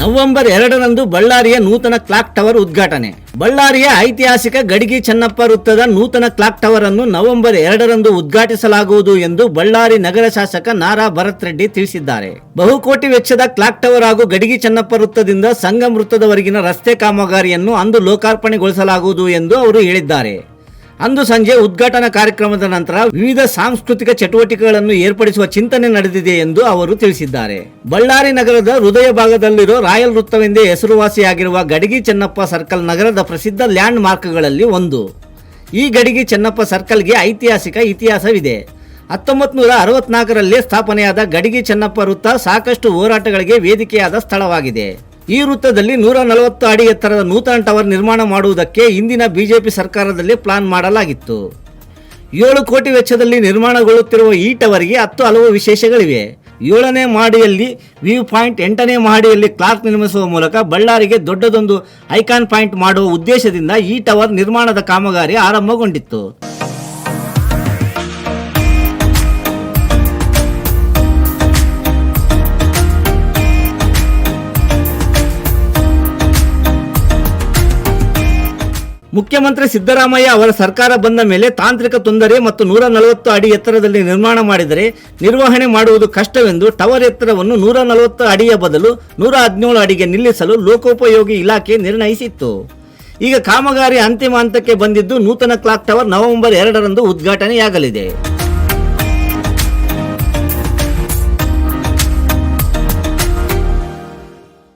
November ಎರಡರಂದು ಬಳ್ಳಾರಿಯ ನೂತನ ಕ್ಲಾಕ್ ಟವರ್ ಉದ್ಘಾಟನೆ. ಬಳ್ಳಾರಿಯ ಐತಿಹಾಸಿಕ ಗಡಿಗಿ ಚನ್ನಪ್ಪ ವೃತ್ತದ ನೂತನ ಕ್ಲಾಕ್ ಟವರ್ ಅನ್ನು ನವೆಂಬರ್ ಎರಡರಂದು ಉದ್ಘಾಟಿಸಲಾಗುವುದು ಎಂದು ಬಳ್ಳಾರಿ ನಗರ ಶಾಸಕ ನಾರಾ ಭರತ್ ರೆಡ್ಡಿ ತಿಳಿಸಿದ್ದಾರೆ. ಬಹುಕೋಟಿ ವೆಚ್ಚದ ಕ್ಲಾಕ್ ಟವರ್ ಹಾಗೂ ಗಡಿಗಿ ಚನ್ನಪ್ಪ ವೃತ್ತದಿಂದ ಸಂಗಮ ವೃತ್ತದವರೆಗಿನ ರಸ್ತೆ ಕಾಮಗಾರಿಯನ್ನು ಅಂದು ಲೋಕಾರ್ಪಣೆಗೊಳಿಸಲಾಗುವುದು ಎಂದು ಅವರು ಹೇಳಿದ್ದಾರೆ. ಅಂದು ಸಂಜೆ ಉದ್ಘಾಟನಾ ಕಾರ್ಯಕ್ರಮದ ನಂತರ ವಿವಿಧ ಸಾಂಸ್ಕೃತಿಕ ಚಟುವಟಿಕೆಗಳನ್ನು ಏರ್ಪಡಿಸುವ ಚಿಂತನೆ ನಡೆದಿದೆ ಎಂದು ಅವರು ತಿಳಿಸಿದ್ದಾರೆ. ಬಳ್ಳಾರಿ ನಗರದ ಹೃದಯ ಭಾಗದಲ್ಲಿರೋ ರಾಯಲ್ ವೃತ್ತವೆಂದೇ ಹೆಸರುವಾಸಿಯಾಗಿರುವ ಗಡಿಗಿ ಚೆನ್ನಪ್ಪ ಸರ್ಕಲ್ ನಗರದ ಪ್ರಸಿದ್ಧ ಲ್ಯಾಂಡ್ ಮಾರ್ಕ್ಗಳಲ್ಲಿ ಒಂದು. ಈ ಗಡಿಗಿ ಚೆನ್ನಪ್ಪ ಸರ್ಕಲ್ಗೆ ಐತಿಹಾಸಿಕ ಇತಿಹಾಸವಿದೆ. ಹತ್ತೊಂಬತ್ತು ನೂರ ಅರವತ್ನಾಲ್ಕರಲ್ಲಿ ಸ್ಥಾಪನೆಯಾದ ಗಡಿಗಿ ಚೆನ್ನಪ್ಪ ವೃತ್ತ ಸಾಕಷ್ಟು ಹೋರಾಟಗಳಿಗೆ ವೇದಿಕೆಯಾದ ಸ್ಥಳವಾಗಿದೆ. ಈ ವೃತ್ತದಲ್ಲಿ ನೂರ ನಲವತ್ತು ಅಡಿ ಎತ್ತರದ ನೂತನ ಟವರ್ ನಿರ್ಮಾಣ ಮಾಡುವುದಕ್ಕೆ ಇಂದಿನ ಬಿಜೆಪಿ ಸರ್ಕಾರದಲ್ಲಿ ಪ್ಲಾನ್ ಮಾಡಲಾಗಿತ್ತು. ಏಳು ಕೋಟಿ ವೆಚ್ಚದಲ್ಲಿ ನಿರ್ಮಾಣಗೊಳ್ಳುತ್ತಿರುವ ಈ ಟವರ್ಗೆ ಹತ್ತು ಹಲವು ವಿಶೇಷಗಳಿವೆ. ಏಳನೇ ಮಹಡಿಯಲ್ಲಿ ವ್ಯೂ ಪಾಯಿಂಟ್, ಎಂಟನೇ ಮಹಡಿಯಲ್ಲಿ ಕ್ಲಾರ್ಕ್ ನಿರ್ಮಿಸುವ ಮೂಲಕ ಬಳ್ಳಾರಿಗೆ ದೊಡ್ಡದೊಂದು ಐಕಾನ್ ಪಾಯಿಂಟ್ ಮಾಡುವ ಉದ್ದೇಶದಿಂದ ಈ ಟವರ್ ನಿರ್ಮಾಣದ ಕಾಮಗಾರಿ ಆರಂಭಗೊಂಡಿತ್ತು. ಮುಖ್ಯಮಂತ್ರಿ ಸಿದ್ದರಾಮಯ್ಯ ಅವರ ಸರ್ಕಾರ ಬಂದ ಮೇಲೆ ತಾಂತ್ರಿಕ ತೊಂದರೆ ಮತ್ತು ನೂರ ನಲವತ್ತು ಅಡಿ ಎತ್ತರದಲ್ಲಿ ನಿರ್ಮಾಣ ಮಾಡಿದರೆ ನಿರ್ವಹಣೆ ಮಾಡುವುದು ಕಷ್ಟವೆಂದು ಟವರ್ ಎತ್ತರವನ್ನು ನೂರ ನಲವತ್ತು ಅಡಿಯ ಬದಲು ನೂರ ಹದಿನೇಳು ಅಡಿಗೆ ನಿಲ್ಲಿಸಲು ಲೋಕೋಪಯೋಗಿ ಇಲಾಖೆ ನಿರ್ಣಯಿಸಿತ್ತು. ಈಗ ಕಾಮಗಾರಿ ಅಂತಿಮ ಹಂತಕ್ಕೆ ಬಂದಿದ್ದು ನೂತನ ಕ್ಲಾಕ್ ಟವರ್ ನವೆಂಬರ್ ಎರಡರಂದು ಉದ್ಘಾಟನೆಯಾಗಲಿದೆ.